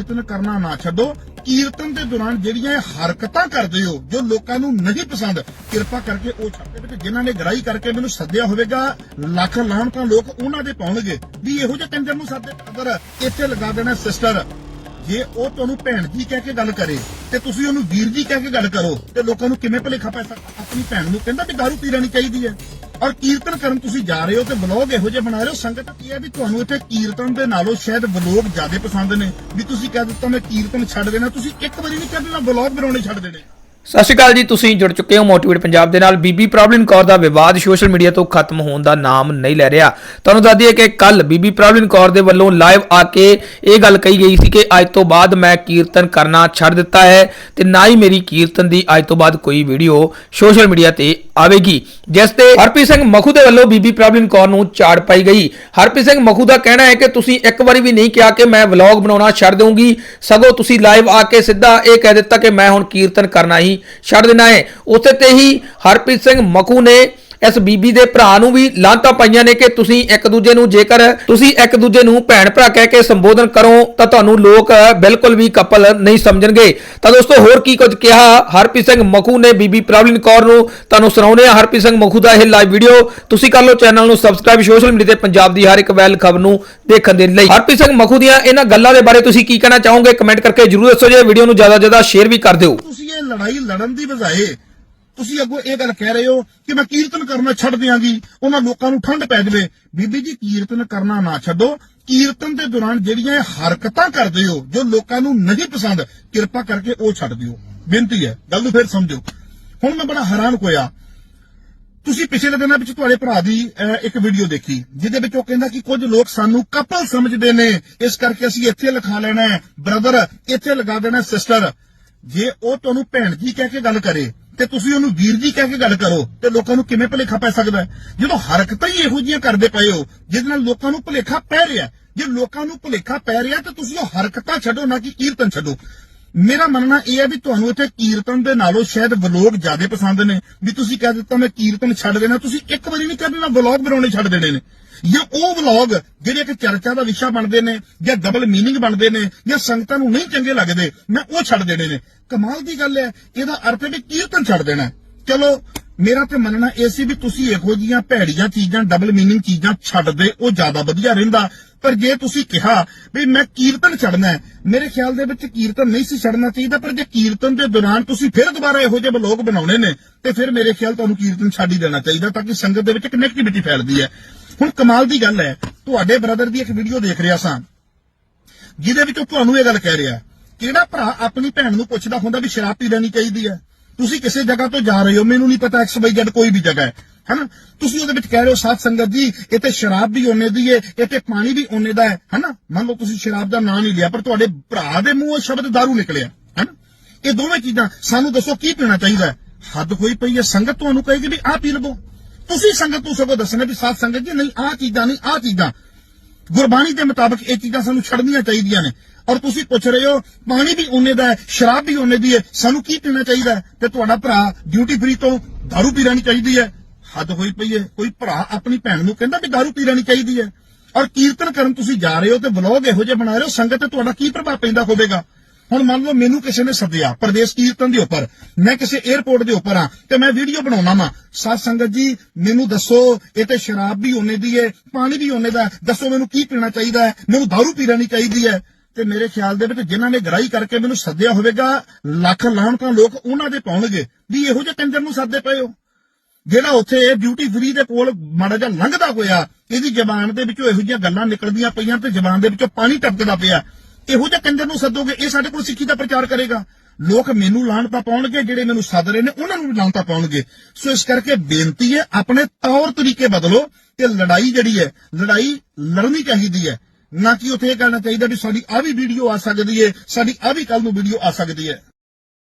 ਕੀਰਤਨ ਕਰਨਾ ਨਾ ਛੱਡੋ। ਕੀਰਤਨ ਦੇ ਦੌਰਾਨ ਜਿਹੜੀਆਂ ਹਰਕਤਾਂ ਕਰਦੇ ਹੋ, ਜੋ ਲੋਕਾਂ ਨੂੰ ਨਹੀਂ ਪਸੰਦ, ਕਿਰਪਾ ਕਰਕੇ ਉਹ ਛੱਡ ਦੇ ਜਿਨ੍ਹਾਂ ਨੇ ਗਰਾਈ ਕਰਕੇ ਮੈਨੂੰ ਸੱਦਿਆ ਹੋਵੇਗਾ, ਲੱਖ ਲਾਹਣ ਲੋਕ ਉਹਨਾਂ ਦੇ ਪਾਉਣਗੇ। ਵੀ ਇਹੋ ਜਿਹੇ ਕੰਜਰ ਨੂੰ ਸੱਦੇ ਅਗਰ ਇੱਥੇ ਲਗਾ ਦੇਣਾ ਸਿਸਟਰ। ਜੇ ਉਹ ਤੁਹਾਨੂੰ ਭੈਣ ਜੀ ਕਹਿ ਕੇ ਗੱਲ ਕਰੇ, ਤੇ ਤੁਸੀਂ ਉਹਨੂੰ ਵੀਰ ਜੀ ਕਹਿ ਕੇ ਗੱਲ ਕਰੋ, ਤੇ ਲੋਕਾਂ ਨੂੰ ਕਿਵੇਂ ਭੁਲੇਖਾ ਪੈ ਸਕਦਾ? ਆਪਣੀ ਭੈਣ ਨੂੰ ਕਹਿੰਦਾ ਵੀ ਦਾਰੂ ਪੀ ਲੈਣੀ ਚਾਹੀਦੀ ਹੈ। ਔਰ ਕੀਰਤਨ ਕਰਨ ਤੁਸੀਂ ਜਾ ਰਹੇ ਹੋ ਤੇ ਵਲੋਗ ਇਹੋ ਜਿਹੇ ਬਣਾ ਰਹੇ ਹੋ। ਸੰਗਤ ਕੀ ਹੈ ਵੀ ਤੁਹਾਨੂੰ ਇੱਥੇ ਕੀਰਤਨ ਦੇ ਨਾਲੋਂ ਸ਼ਾਇਦ ਵਲੋਗ ਜ਼ਿਆਦਾ ਪਸੰਦ ਨੇ। ਵੀ ਤੁਸੀਂ ਕਹਿ ਦਿੱਤਾ ਮੈਂ ਕੀਰਤਨ ਛੱਡ ਦੇਣਾ, ਤੁਸੀਂ ਇੱਕ ਵਾਰੀ ਨਹੀਂ ਕਹਿ ਦੇਣਾ, ਵਲੋਗ ਬਣਾਉਣੇ ਛੱਡ ਦੇਣੇ। ਸਤਿ ਸ਼੍ਰੀ ਅਕਾਲ ਜੀ, ਤੁਸੀਂ ਜੁੜ ਚੁੱਕੇ ਹੋ ਮੋਟੀਵੇਟ ਪੰਜਾਬ ਦੇ ਨਾਲ। ਬੀਬੀ ਪ੍ਰੋਬਲਮ ਕੌਰ ਦਾ ਵਿਵਾਦ ਸੋਸ਼ਲ ਮੀਡੀਆ ਤੋਂ ਖਤਮ ਹੋਣ ਦਾ ਨਾਮ ਨਹੀਂ ਲੈ ਰਿਹਾ। ਤੁਹਾਨੂੰ ਦੱਸ ਦਈਏ ਕਿ ਕੱਲ ਬੀਬੀ ਪ੍ਰੋਬਲਮ ਕੌਰ ਦੇ ਵੱਲੋਂ ਲਾਈਵ ਆ ਕੇ ਇਹ ਗੱਲ ਕਹੀ ਗਈ ਸੀ ਕਿ ਅੱਜ ਤੋਂ ਬਾਅਦ ਮੈਂ ਕੀਰਤਨ ਕਰਨਾ ਛੱਡ ਦਿੱਤਾ ਹੈ ਤੇ ਨਾ ਹੀ ਮੇਰੀ ਕੀਰਤਨ ਦੀ ਅੱਜ ਤੋਂ ਬਾਅਦ ਕੋਈ ਵੀਡੀਓ ਸੋਸ਼ਲ ਮੀਡੀਆ ਤੇ ਆਵੇਗੀ। ਜਿਸ ਤੇ ਹਰਪ੍ਰੀਤ ਸਿੰਘ ਮਖੂ ਦੇ ਵੱਲੋਂ ਬੀਬੀ ਪ੍ਰੋਬਲਮ ਕੌਰ ਨੂੰ ਝਾੜ ਪਾਈ ਗਈ। ਹਰਪ੍ਰੀਤ ਸਿੰਘ ਮਖੂ ਦਾ ਕਹਿਣਾ ਹੈ ਕਿ ਤੁਸੀਂ ਇੱਕ ਵਾਰੀ ਵੀ ਨਹੀਂ ਕਿਹਾ ਕਿ ਮੈਂ ਵਲੌਗ ਬਣਾਉਣਾ ਛੱਡ ਦਊਂਗੀ। ਸਗੋਂ ਤੁਸੀਂ ਲਾਈਵ ਆ ਕੇ ਸਿੱਧਾ ਇਹ ਕਹਿ ਦਿੱਤਾ ਕਿ ਮੈਂ ਹੁਣ ਕੀਰਤਨ ਕਰਨਾ ਹੀ ਛੱਡ ਦੇਣਾ ਹੈ। ਉਸੇ ਤੇ ਹੀ ਹਰਪ੍ਰੀਤ ਸਿੰਘ ਮਖੂ ਨੇ ਇਸ ਬੀਬੀ ਦੇ ਭਰਾ ਨੂੰ ਵੀ ਲਾਂਤਾਂ ਪਾਈਆਂ ਨੇ ਕਿ ਤੁਸੀਂ ਇੱਕ ਦੂਜੇ ਨੂੰ ਜੇਕਰ ਤੁਸੀਂ ਇੱਕ ਦੂਜੇ ਨੂੰ ਭੈਣ ਭਰਾ ਕਹਿ ਕੇ ਸੰਬੋਧਨ ਕਰੋ, ਤਾਂ ਤੁਹਾਨੂੰ ਲੋਕ ਬਿਲਕੁਲ ਵੀ ਕਪਲ ਨਹੀਂ ਸਮਝਣਗੇ। ਤਾਂ ਦੋਸਤੋ, ਹੋਰ ਕੀ ਕੁਝ ਕਿਹਾ ਹਰਪ੍ਰੀਤ ਸਿੰਘ ਮਖੂ ਨੇ ਬੀਬੀ ਪ੍ਰੋਬਲਮ ਕੌਰ ਨੂੰ? ਤੁਹਾਨੂੰ ਸੁਣਾਉਂਦੇ ਆ ਹਰਪ੍ਰੀਤ ਸਿੰਘ ਮਖੂ ਦਾ ਇਹ ਲਾਈਵ ਵੀਡੀਓ ਤੁਸੀਂ ਕਰ ਲਓ ਚੈਨਲ ਨੂੰ ਸਬਸਕ੍ਰਾਈਬ ਸੋਸ਼ਲ ਮੀਡੀਆ ਤੇ ਪੰਜਾਬ ਦੀ ਹਰ ਇੱਕ ਵੈਲ ਖਬਰ ਨੂੰ ਦੇਖਣ ਦੇ ਲਈ। ਹਰਪ੍ਰੀਤ ਸਿੰਘ ਮਖੂ ਦੀਆਂ ਇਹਨਾਂ ਗੱਲਾਂ ਦੇ ਬਾਰੇ ਤੁਸੀਂ ਕੀ ਕਹਿਣਾ ਚਾਹੋਗੇ? ਕਮੈਂਟ ਕਰਕੇ ਜਰੂਰ ਦੱਸੋ ਜੇ ਵੀਡੀਓ ਨੂੰ ਜ਼ਿਆਦਾ ਜ਼ਿਆਦਾ ਸ਼ੇਅਰ ਵੀ ਕਰ ਦਿਓ। ਇਹ ਲੜਾਈ ਲੜਨ ਦੀ ਬਜਾਏ ਤੁਸੀਂ ਅੱਗੋਂ ਇਹ ਗੱਲ ਕਹਿ ਰਹੇ ਹੋ ਕਿ ਮੈਂ ਕੀਰਤਨ ਕਰਨਾ ਛੱਡ ਦਿਆਂਗੀ, ਉਹਨਾਂ ਲੋਕਾਂ ਨੂੰ ਠੰਡ ਪੈ ਜਾਵੇ। ਬੀਬੀ ਜੀ, ਕੀਰਤਨ ਕਰਨਾ ਨਾ ਛੱਡੋ। ਕੀਰਤਨ ਦੇ ਦੌਰਾਨ ਜਿਹੜੀਆਂ ਹਰਕਤਾਂ ਕਰਦੇ ਹੋ, ਜੋ ਲੋਕਾਂ ਨੂੰ ਨਹੀਂ ਪਸੰਦ, ਕਿਰਪਾ ਕਰਕੇ ਉਹ ਛੱਡ ਦਿਓ। ਬੇਨਤੀ ਹੈ, ਗੱਲ ਨੂੰ ਫਿਰ ਸਮਝੋ। ਹੁਣ ਮੈਂ ਬੜਾ ਹੈਰਾਨ ਹੋਇਆ। ਤੁਸੀਂ ਪਿਛਲੇ ਦਿਨਾਂ ਵਿੱਚ ਤੁਹਾਡੇ ਭਰਾ ਦੀ ਇੱਕ ਵੀਡੀਓ ਦੇਖੀ, ਜਿਹਦੇ ਵਿੱਚ ਉਹ ਕਹਿੰਦਾ ਕਿ ਕੁਝ ਲੋਕ ਸਾਨੂੰ ਕਪਲ ਸਮਝਦੇ ਨੇ। ਇਸ ਕਰਕੇ ਅਸੀਂ ਇੱਥੇ ਲਿਖਾ ਲੈਣਾ ਹੈ ਬ੍ਰਦਰ ਇੱਥੇ ਲਗਾ ਦੇਣਾ ਸਿਸਟਰ ਜੇ ਉਹ ਤੁਹਾਨੂੰ ਭੈਣ ਜੀ ਕਹਿ ਕੇ ਗੱਲ ਕਰੇ ਤੇ ਤੁਸੀਂ ਉਹਨੂੰ ਵੀਰ ਜੀ ਕਹਿ ਕੇ ਗੱਲ ਕਰੋ ਤੇ ਲੋਕਾਂ ਨੂੰ ਕਿਵੇਂ ਭੁਲੇਖਾ ਪੈ ਸਕਦਾ? ਜਦੋਂ ਹਰਕਤਾਂ ਹੀ ਇਹੋ ਜਿਹੀਆਂ ਕਰਦੇ ਪਏ ਹੋ, ਜਿਹਦੇ ਨਾਲ ਲੋਕਾਂ ਨੂੰ ਭੁਲੇਖਾ ਪੈ ਰਿਹਾ, ਜੇ ਲੋਕਾਂ ਨੂੰ ਭੁਲੇਖਾ ਪੈ ਰਿਹਾ ਤਾਂ ਤੁਸੀਂ ਉਹ ਹਰਕਤਾਂ ਛੱਡੋ, ਨਾ ਕਿ ਕੀਰਤਨ ਛੱਡੋ। ਮੇਰਾ ਮੰਨਣਾ ਇਹ ਹੈ ਵੀ ਤੁਹਾਨੂੰ ਇੱਥੇ ਕੀਰਤਨ ਦੇ ਨਾਲੋਂ ਸ਼ਾਇਦ ਵਲੋਗ ਜ਼ਿਆਦਾ ਪਸੰਦ ਨੇ। ਵੀ ਤੁਸੀਂ ਕਹਿ ਦਿੱਤਾ ਮੈਂ ਕੀਰਤਨ ਛੱਡ ਦੇਣਾ, ਤੁਸੀਂ ਇੱਕ ਵਾਰੀ ਨਹੀਂ ਕਹਿ ਦੇਣਾ ਵਲੋਗ ਬਣਾਉਣੇ ਛੱਡ ਦੇਣੇ ਨੇ। ਜਾਂ ਉਹ ਵਲੌਗ ਜਿਹੜੇ ਕਿ ਚਰਚਾ ਦਾ ਵਿਸ਼ਾ ਬਣਦੇ ਨੇ, ਜਾਂ ਡਬਲ ਮੀਨਿੰਗ ਬਣਦੇ ਨੇ, ਜਾਂ ਸੰਗਤਾਂ ਨੂੰ ਨਹੀਂ ਚੰਗੇ ਲੱਗਦੇ, ਮੈਂ ਉਹ ਛੱਡ ਦੇਣੇ ਨੇ। ਕਮਾਲ ਦੀ ਗੱਲ ਹੈ, ਇਹਦਾ ਅਰਥ ਹੈ ਵੀ ਕੀਰਤਨ ਛੱਡ ਦੇਣਾ ਚਲੋ, ਮੇਰਾ ਤੇ ਮੰਨਣਾ ਇਹ ਸੀ ਵੀ ਤੁਸੀਂ ਇਹੋ ਜੀਆਂ ਭੈੜੀਆਂ ਚੀਜ਼ਾਂ ਡਬਲ ਮੀਨਿੰਗ ਚੀਜ਼ਾਂ ਛੱਡਦੇ, ਉਹ ਜ਼ਿਆਦਾ ਵਧੀਆ ਰਹਿੰਦਾ। ਪਰ ਜੇ ਤੁਸੀਂ ਕਿਹਾ ਵੀ ਮੈਂ ਕੀਰਤਨ ਛੱਡਣਾ ਮੇਰੇ ਖਿਆਲ ਦੇ ਵਿੱਚ ਕੀਰਤਨ ਨਹੀਂ ਸੀ ਛੱਡਣਾ ਚਾਹੀਦਾ, ਪਰ ਜੇ ਕੀਰਤਨ ਦੇ ਦੌਰਾਨ ਤੁਸੀਂ ਫਿਰ ਦੁਬਾਰਾ ਇਹੋ ਜਿਹੇ ਲੋਕ ਬਣਾਉਣੇ ਨੇ, ਤੇ ਫਿਰ ਮੇਰੇ ਖਿਆਲ ਤੁਹਾਨੂੰ ਕੀਰਤਨ ਛੱਡ ਹੀ ਦੇਣਾ ਚਾਹੀਦਾ ਤਾਂ ਕਿ ਸੰਗਤ ਦੇ ਵਿੱਚ ਕਨੈਕਟੀਵਿਟੀ ਫੈਲਦੀ ਹੈ। ਹੁਣ ਕਮਾਲ ਦੀ ਗੱਲ ਹੈ, ਤੁਹਾਡੇ ਬ੍ਰਦਰ ਦੀ ਇੱਕ ਵੀਡੀਓ ਦੇਖ ਰਿਹਾ ਸਾਂ, ਜਿਹਦੇ ਵਿੱਚ ਉਹ ਤੁਹਾਨੂੰ ਇਹ ਗੱਲ ਕਹਿ ਰਿਹਾ, ਕਿਹੜਾ ਭਰਾ ਆਪਣੀ ਭੈਣ ਨੂੰ ਪੁੱਛਦਾ ਹੁੰਦਾ ਵੀ ਸ਼ਰਾਬ ਪੀ ਲੈਣੀ ਚਾਹੀਦੀ ਹੈ? ਤੁਸੀਂ ਕਿਸੇ ਜਗ੍ਹਾ ਤੋਂ ਜਾ ਰਹੇ ਹੋ, ਮੈਨੂੰ ਨਹੀਂ ਪਤਾ ਐਕਸ ਵਾਈ ਜ਼ੈਡ ਕੋਈ ਵੀ ਜਗ੍ਹਾ ਹੈ। ਹਨਾ ਤੁਸੀਂ ਉਹਦੇ ਵਿੱਚ ਕਹਿ ਰਹੇ ਹੋ ਸਾਧ ਸੰਗਤ ਜੀ ਇੱਥੇ ਸ਼ਰਾਬ ਵੀ ਉਹਨੇ ਦੀ ਹੈ ਇੱਥੇ ਪਾਣੀ ਵੀ ਉਹਨੇ ਦਾ ਹੈ ਹਨਾ ਮੰਨ ਲਓ ਤੁਸੀਂ ਸ਼ਰਾਬ ਦਾ ਨਾਂ ਨਹੀਂ ਲਿਆ ਪਰ ਤੁਹਾਡੇ ਭਰਾ ਦੇ ਮੂੰਹੋਂ ਸ਼ਬਦ दारू ਨਿਕਲਿਆ ਹਨਾ ਇਹ ਦੋਵੇਂ ਚੀਜ਼ਾਂ ਸਾਨੂੰ ਦੱਸੋ ਕੀ ਪੀਣਾ ਚਾਹੀਦਾ ਹੈ ਹੱਦ ਹੋਈ ਪਈ ਹੈ ਸੰਗਤ ਤੁਹਾਨੂੰ ਕਹੇਗੀ ਵੀ ਆਹ ਪੀ ਲਵੋ ਤੁਸੀਂ ਸੰਗਤ ਨੂੰ ਸਗੋਂ ਦੱਸਣਾ ਵੀ ਸਾਧ ਸੰਗਤ ਜੀ ਨਹੀਂ ਆਹ ਚੀਜ਼ਾਂ ਨਹੀਂ ਆਹ ਚੀਜ਼ਾਂ ਗੁਰਬਾਣੀ ਦੇ ਮੁਤਾਬਕ ਇਹ ਚੀਜ਼ਾਂ ਸਾਨੂੰ ਛੱਡਣੀਆਂ ਚਾਹੀਦੀਆਂ ਨੇ ਔਰ ਤੁਸੀਂ ਪੁੱਛ ਰਹੇ ਹੋ ਪਾਣੀ ਵੀ ਉਹਨੇ ਦਾ ਹੈ ਸ਼ਰਾਬ ਵੀ ਉਹਨੇ ਦੀ ਹੈ ਸਾਨੂੰ ਕੀ ਪੀਣਾ ਚਾਹੀਦਾ ਹੈ ਤੇ ਤੁਹਾਡਾ ਭਰਾ ਡਿਊਟੀ ਫ੍ਰੀ ਤੋਂ दारू ਪੀ ਲੈਣੀ ਚਾਹੀਦੀ ਹੈ ਹੱਦ ਹੋਈ ਪਈ ਹੈ। ਕੋਈ ਭਰਾ ਆਪਣੀ ਭੈਣ ਨੂੰ ਕਹਿੰਦਾ ਵੀ दारू ਪੀ ਲੈਣੀ ਚਾਹੀਦੀ ਹੈ। ਔਰ ਕੀਰਤਨ ਕਰਨ ਤੁਸੀਂ ਜਾ ਰਹੇ ਹੋ ਤੇ ਵਲੌਗ ਇਹੋ ਜਿਹਾ ਬਣਾ ਰਹੇ ਹੋ, ਸੰਗਤ ਤੇ ਤੁਹਾਡਾ ਕੀ ਪ੍ਰਭਾਵ ਪੈਂਦਾ ਹੋਵੇਗਾ? ਹੁਣ ਮੰਨ ਲਓ ਮੈਨੂੰ ਕਿਸੇ ਨੇ ਸੱਦਿਆ ਪ੍ਰਦੇਸ਼ ਕੀਰਤਨ ਦੇ ਉੱਪਰ, ਮੈਂ ਕਿਸੇ 에어ਪੋਰਟ ਦੇ ਉੱਪਰ ਆ ਤੇ ਮੈਂ ਵੀਡੀਓ ਬਣਾਉਣਾ ਵਾ। ਸਾਧ ਸੰਗਤ ਜੀ, ਮੈਨੂੰ ਦੱਸੋ, ਇਹ ਤੇ ਸ਼ਰਾਬ ਵੀ ਉਹਨੇ ਦੀ ਹੈ, ਪਾਣੀ ਵੀ ਉਹਨੇ ਦਾ ਦੱਸੋ ਮੈਨੂੰ ਕੀ ਪੀਣਾ ਚਾਹੀਦਾ ਹੈ, ਮੈਨੂੰ दारू ਪੀ ਲੈਣੀ ਚਾਹੀਦੀ ਹੈ। ਤੇ ਮੇਰੇ ਖਿਆਲ ਦੇ ਵਿੱਚ ਜਿਨ੍ਹਾਂ ਨੇ ਗਰਾਈ ਕਰਕੇ ਮੈਨੂੰ ਸੱਦਿਆ ਹੋਵੇਗਾ, ਲੱਖ ਲਾਹਣ ਤਾਂ ਲੋਕ ਉਹਨਾਂ ਦੇ ਪਾਉਣਗੇ। ਵੀ ਇਹੋ ਜਿਹੇ ਕੰਜਰ ਨੂੰ ਸੱਦੇ ਪਏ ਹੋ। ਜਿਹੜਾ ਉੱਥੇ ਡਿਊਟੀ ਫਰੀ ਦੇ ਕੋਲ ਮਾੜਾ ਜਿਹਾ ਲੰਘਦਾ ਹੋਇਆ, ਇਹਦੀ ਜ਼ਬਾਨ ਦੇ ਵਿੱਚੋਂ ਇਹੋ ਜਿਹੀਆਂ ਗੱਲਾਂ ਨਿਕਲਦੀਆਂ ਪਈਆਂ ਤੇ ਜ਼ਬਾਨ ਦੇ ਵਿੱਚੋਂ ਪਾਣੀ ਟਪਕਦਾ ਪਿਆ। ਇਹੋ ਜਿਹੇ ਕੰਜਰ ਨੂੰ ਸੱਦੋਗੇ, ਇਹ ਸਾਡੇ ਕੋਲ ਸਿੱਖੀ ਦਾ ਪ੍ਰਚਾਰ ਕਰੇਗਾ। ਲੋਕ ਮੈਨੂੰ ਲਾਹਣਤਾ ਪਾਉਣਗੇ, ਜਿਹੜੇ ਮੈਨੂੰ ਸੱਦ ਰਹੇ ਨੇ, ਉਹਨਾਂ ਨੂੰ ਵੀ ਲਾਹਣਤਾ ਪਾਉਣਗੇ। ਸੋ ਇਸ ਕਰਕੇ ਬੇਨਤੀ ਹੈ, ਆਪਣੇ ਤੌਰ ਤਰੀਕੇ ਬਦਲੋ ਤੇ ਲੜਾਈ ਜਿਹੜੀ ਹੈ, ਲੜਾਈ ਲੜਨੀ ਚਾਹੀਦੀ ਹੈ। ਨਾ ਕਿ ਉੱਥੇ ਇਹ ਕਹਿਣਾ ਚਾਹੀਦਾ ਵੀ ਸਾਡੀ ਆ ਵੀ ਵੀਡੀਓ ਆ ਸਕਦੀ ਹੈ, ਸਾਡੀ ਆ ਵੀ ਕੱਲ ਨੂੰ ਵੀਡੀਓ ਆ ਸਕਦੀ ਹੈ।